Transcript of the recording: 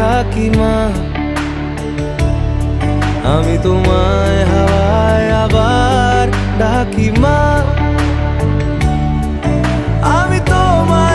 থাকি মা। আমি তোমায় হাওয়ায় আবার ডাকি মা। আমি তোমায়